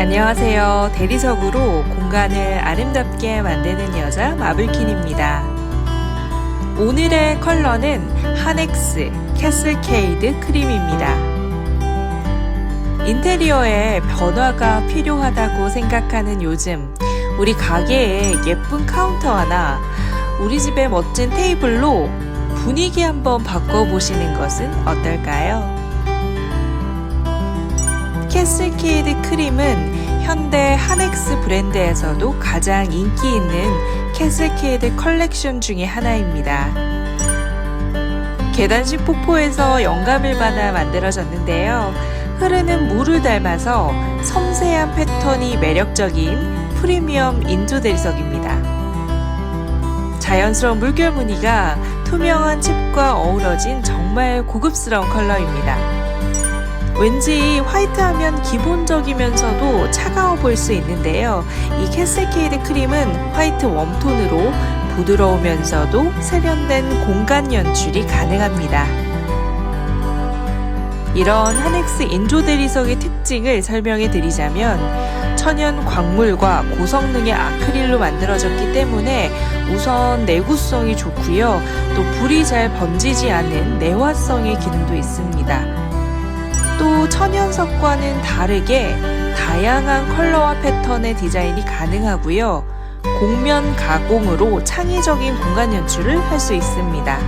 안녕하세요. 대리석으로 공간을 아름답게 만드는 여자 마블킨입니다. 오늘의 컬러는 하넥스 캐슬케이드 크림입니다. 인테리어에 변화가 필요하다고 생각하는 요즘 우리 가게에 예쁜 카운터 하나 우리 집의 멋진 테이블로 분위기 한번 바꿔보시는 것은 어떨까요? 캐슬케이드 크림은 현대 하넥스 브랜드에서도 가장 인기 있는 캐슬케이드 컬렉션 중의 하나입니다. 계단식 폭포에서 영감을 받아 만들어졌는데요. 흐르는 물을 닮아서 섬세한 패턴이 매력적인 프리미엄 인조 대리석입니다. 자연스러운 물결 무늬가 투명한 칩과 어우러진 정말 고급스러운 컬러입니다. 왠지 화이트하면 기본적이면서도 차가워 보일 수 있는데요. 이 캐슬케이드 크림은 화이트 웜톤으로 부드러우면서도 세련된 공간 연출이 가능합니다. 이런 하넥스 인조 대리석의 특징을 설명해 드리자면 천연 광물과 고성능의 아크릴로 만들어졌기 때문에 우선 내구성이 좋고요. 또 불이 잘 번지지 않는 내화성의 기능도 있습니다. 또 천연석과는 다르게 다양한 컬러와 패턴의 디자인이 가능하고요. 곡면 가공으로 창의적인 공간 연출을 할 수 있습니다.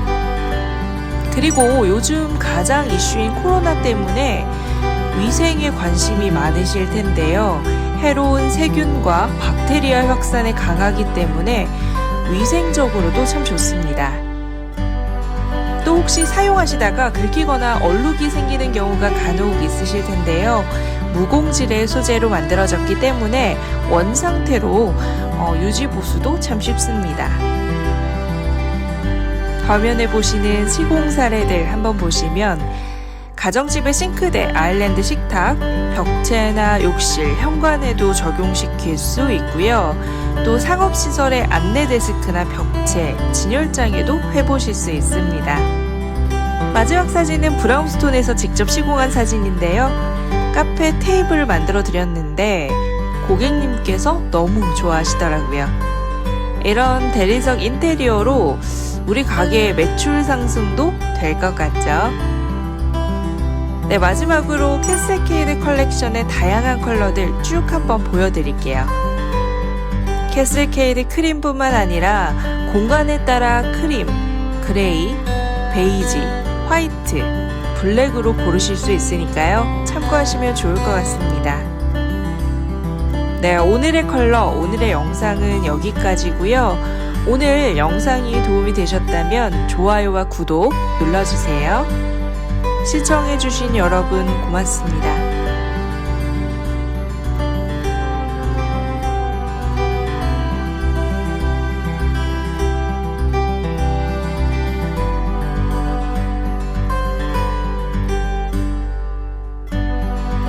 그리고 요즘 가장 이슈인 코로나 때문에 위생에 관심이 많으실 텐데요. 해로운 세균과 박테리아 확산에 강하기 때문에 위생적으로도 참 좋습니다. 또 혹시 사용하시다가 긁히거나 얼룩이 생기는 경우가 간혹 있으실 텐데요. 무공질의 소재로 만들어졌기 때문에 원 상태로 어, 유지 보수도 참 쉽습니다. 화면에 보시는 시공 사례들 한번 보시면 가정집의 싱크대, 아일랜드 식탁, 벽체나 욕실, 현관에도 적용시킬 수 있고요. 또 상업시설의 안내 데스크나 벽체, 진열장에도 해보실 수 있습니다. 마지막 사진은 브라운스톤에서 직접 시공한 사진인데요. 카페 테이블을 만들어 드렸는데 고객님께서 너무 좋아하시더라고요. 이런 대리석 인테리어로 우리 가게의 매출 상승도 될 것 같죠? 네, 마지막으로 캐슬케이드 컬렉션의 다양한 컬러들 쭉 한번 보여드릴게요. 캐슬케이드 크림뿐만 아니라 공간에 따라 크림, 그레이, 베이지, 화이트, 블랙으로 고르실 수 있으니까요. 참고하시면 좋을 것 같습니다. 네, 오늘의 컬러, 오늘의 영상은 여기까지고요. 오늘 영상이 도움이 되셨다면 좋아요와 구독 눌러주세요. 시청해주신 여러분 고맙습니다.